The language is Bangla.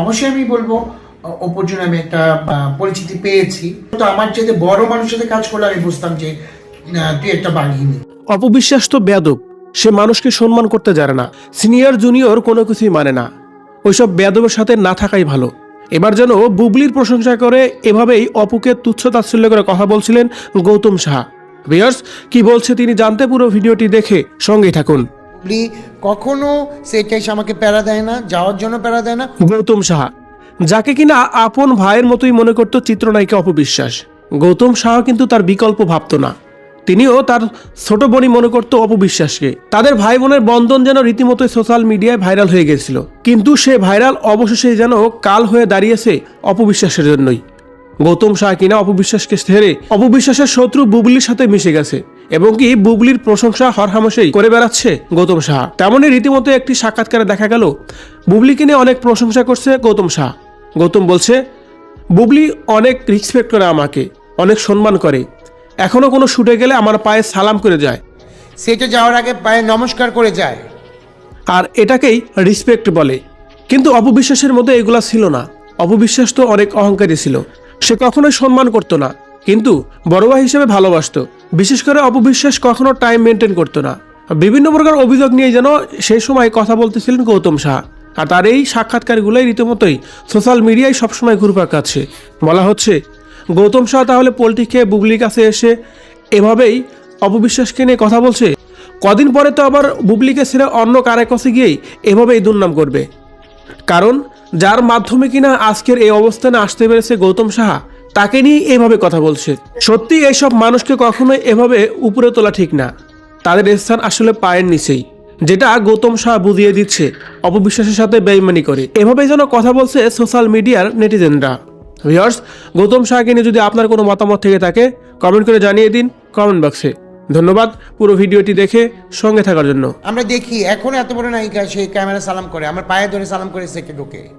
অবশ্যই আমি বলব অপুর জন্য আমি একটা পরিচিতি পেয়েছি। তো আমার যদি বড় মানুষের সাথে কাজ করলে আমি বুঝতাম যে তুই একটা বাঘিনী। অপবিশ্বাস তো বেয়াদব, সে মানুষকে সম্মান করতে জানে না, সিনিয়র, জুনিয়র কোনো কিছুই মানে না। ওইসব বেদবের সাথে না থাকাই ভালো। এবার যেন বুবলির প্রশংসা করে এভাবেই অপুকে তুচ্ছ তাচ্ছিল্য করে কথা বলছিলেন গৌতম সাহা। ভিয়ার্স কি বলছে তিনি জানতে পুরো ভিডিওটি দেখে সঙ্গেই থাকুন। বুবলি কখনো সেটা এসে আমাকে প্যারা দেয় না, যাওয়ার জন্য প্যারা দেয় না? গৌতম সাহা, যাকে কিনা আপন ভাইয়ের মতোই মনে করত চিত্রনায়িকা অপবিশ্বাস। গৌতম সাহা কিন্তু তার বিকল্প ভাবত না। তিনিও তার ছোট বোনই মনে করত অপবিশ্বাসকে। তাদের ভাই বোনের বন্ধন যেন রীতিমতো সোশ্যাল মিডিয়ায় ভাইরাল হয়ে গেছিল কিন্তু সে ভাইরাল অবশেষে যেন কাল হয়ে দাঁড়িয়েছে অপবিশ্বাসের জন্যই। গৌতম শাহ কিনা অপবিশ্বাসকে ছেড়ে অপবিশ্বাসের শত্রু বুবলির সাথে মিশে গেছে। এবং কি বুবলির প্রশংসা হরহামেশাই করে বেড়াচ্ছে গৌতম শাহ। তেমনই রীতিমতো একটি সাক্ষাৎকারে দেখা গেল বুবলিকে নিয়ে অনেক প্রশংসা করছে গৌতম শাহ। গৌতম বলছে বুবলি অনেক রিসপেক্ট করে আমাকে অনেক সম্মান করে। এখনও কোনো শুটে গেলে আমার পায়ে সালাম করে যায়। সেটা যাওয়ার আগে পায়ে নমস্কার করে যায়। আর এটাকেই রেসপেক্ট বলে। কিন্তু অপবিশ্বাসের মধ্যে এগুলা ছিল না। অপবিশ্বাস তো অনেক অহংকারী ছিল। সে কখনোই সম্মান করতো না। কিন্তু বড় ভাই হিসেবে ভালোবাসতো। বিশেষ করে অপবিশ্বাস কখনো টাইম মেনটেন করতো না। বিভিন্ন প্রকার অভিযোগ নিয়ে যেন সেই সময় কথা বলতেছিলেন গৌতম শাহ আর তার এই সাক্ষাৎকারগুলোই রীতিমতোই সোশ্যাল মিডিয়ায় সবসময় ঘুরপাক খাচ্ছে। বলা হচ্ছে, গৌতম শাহ তাহলে পোলট্রি খেয়ে বুবলির কাছে এসে এভাবেই অপবিশ্বাসকে নিয়ে কথা বলছে? কদিন পরে তো আবার বুবলিকে ছেড়ে অন্য কারে কাছে গিয়েই এভাবেই দুর্নাম করবে। কারণ, যার মাধ্যমে কিনা আজকের এই অবস্থানে আসতে পেরেছে গৌতম সাহা তাকে নিয়ে এভাবে কথা বলছে। সত্যি এইসব মানুষকে কখনোই এভাবে উপরে তোলা ঠিক না। তাদের স্থান আসলে পায়ের নিচেই, যেটা গৌতম শাহ বুঝিয়ে দিচ্ছে, অপবিশ্বাসের সাথে বেইমানি করে। এভাবে যেন কথা বলছে সোশ্যাল মিডিয়ার নেটিজেনরা। ভিউয়ার্স, গৌতম শাহকে নিয়ে যদি আপনার কোনো মতামত থেকে থাকে, কমেন্ট করে জানিয়ে দিন কমেন্ট বক্সে। ধন্যবাদ পুরো ভিডিওটি দেখে সঙ্গে থাকার জন্য। আমরা দেখি, এখন এত বড় নায়িকা, সে ক্যামেরা সালাম করে, আমার পায়ে ধরে সালাম করে সেকে ঢোকে?